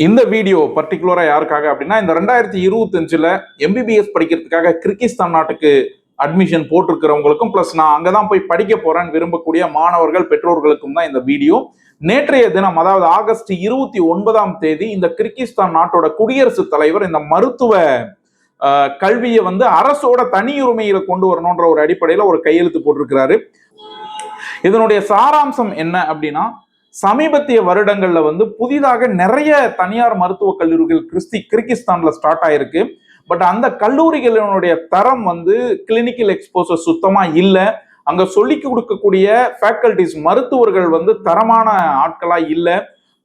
இந்த வீடியோ பர்டிகுலரா யாருக்காக அப்படின்னா இந்த ரெண்டாயிரத்தி இருபத்தஞ்சுல எம்பிபிஎஸ் படிக்கிறதுக்காக கிர்கிஸ்தான் நாட்டுக்கு அட்மிஷன் போட்டிருக்கிறவங்களுக்கும் ப்ளஸ் நான் அங்கதான் போய் படிக்க போறேன்னு விரும்பக்கூடிய மாணவர்கள் பெற்றோர்களுக்கும் தான் இந்த வீடியோ நேற்றைய தினம் அதாவது ஆகஸ்ட் இருபத்தி ஒன்பதாம் தேதி இந்த கிர்கிஸ்தான் நாட்டோட குடியரசுத் தலைவர் இந்த மருத்துவ கல்வியை வந்து அரசோட தனியுரிமையில கொண்டு வரணுன்ற ஒரு அடிப்படையில ஒரு கையெழுத்து போட்டிருக்கிறாரு. இதனுடைய சாராம்சம் என்ன அப்படின்னா சமீபத்திய வருடங்கள்ல வந்து புதிதாக நிறைய தனியார் மருத்துவக் கல்லூரிகள் கிறிஸ்தி கிர்கிஸ்தான்ல ஸ்டார்ட் ஆயிருக்கு. பட் அந்த கல்லூரிகளினுடைய தரம் வந்து கிளினிக்கல் எக்ஸ்போசர் சுத்தமா இல்லை. அங்க சொல்லி கொடுக்கக்கூடிய ஃபேக்கல்டிஸ் மருத்துவர்கள் வந்து தரமான ஆட்களா இல்லை.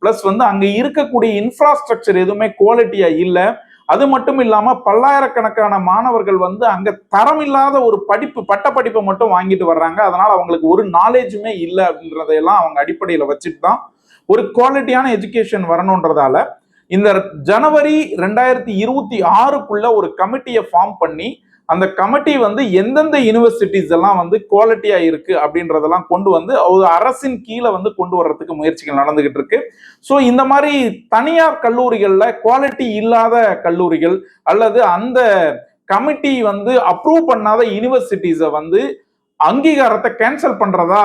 ப்ளஸ் வந்து அங்க இருக்கக்கூடிய இன்ஃப்ராஸ்ட்ரக்சர் எதுவுமே குவாலிட்டியா இல்லை. அது மட்டும் இல்லாம பல்லாயிரக்கணக்கான மாணவர்கள் வந்து அங்க தரம் இல்லாத ஒரு படிப்பு பட்ட படிப்பை மட்டும் வாங்கிட்டு வர்றாங்க. அதனால அவங்களுக்கு ஒரு நாலேஜுமே இல்லை அப்படின்றதையெல்லாம் அவங்க அடிப்படையில வச்சுட்டு தான் ஒரு குவாலிட்டியான எஜுகேஷன் வரணுன்றதால இந்த ஜனவரி ரெண்டாயிரத்தி இருபத்தி ஆறுக்குள்ள ஒரு கமிட்டியை ஃபார்ம் பண்ணி அந்த கமிட்டி வந்து எந்தெந்த யூனிவர்சிட்டிஸ் எல்லாம் வந்து குவாலிட்டியா இருக்கு அப்படின்றதெல்லாம் கொண்டு வந்து ஒரு அரசின் கீழே வந்து கொண்டு வர்றதுக்கு முயற்சிகள் நடந்துகிட்டு இருக்கு. ஸோ இந்த மாதிரி தனியார் கல்லூரிகள்ல குவாலிட்டி இல்லாத கல்லூரிகள் அல்லது அந்த கமிட்டி வந்து அப்ரூவ் பண்ணாத யூனிவர்சிட்டிஸை வந்து அங்கீகாரத்தை கேன்சல் பண்றதா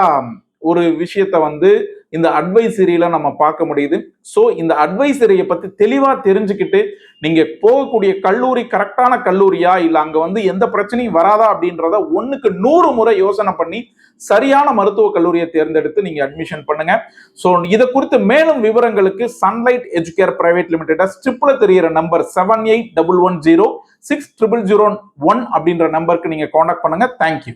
ஒரு விஷயத்த வந்து இந்த அட்வைசரியில நம்ம பார்க்க முடியுது. ஸோ இந்த அட்வைசரியை பத்தி தெளிவா தெரிஞ்சுக்கிட்டு நீங்க போகக்கூடிய கல்லூரி கரெக்டான கல்லூரியா இல்ல அங்க வந்து எந்த பிரச்சனையும் வராதா அப்படின்றத ஒண்ணுக்கு நூறு முறை யோசனை பண்ணி சரியான மருத்துவ கல்லூரியை தேர்ந்தெடுத்து நீங்க அட்மிஷன் பண்ணுங்க. ஸோ இதை குறித்து மேலும் விவரங்களுக்கு சன்லைட் எஜுகேர் பிரைவேட் லிமிடெட் ஸ்ட்ரிப்ல தெரியிற number seven eight double one zero six triple zero one அப்படின்ற நம்பருக்கு நீங்க காண்டாக்ட் பண்ணுங்க. தேங்க்யூ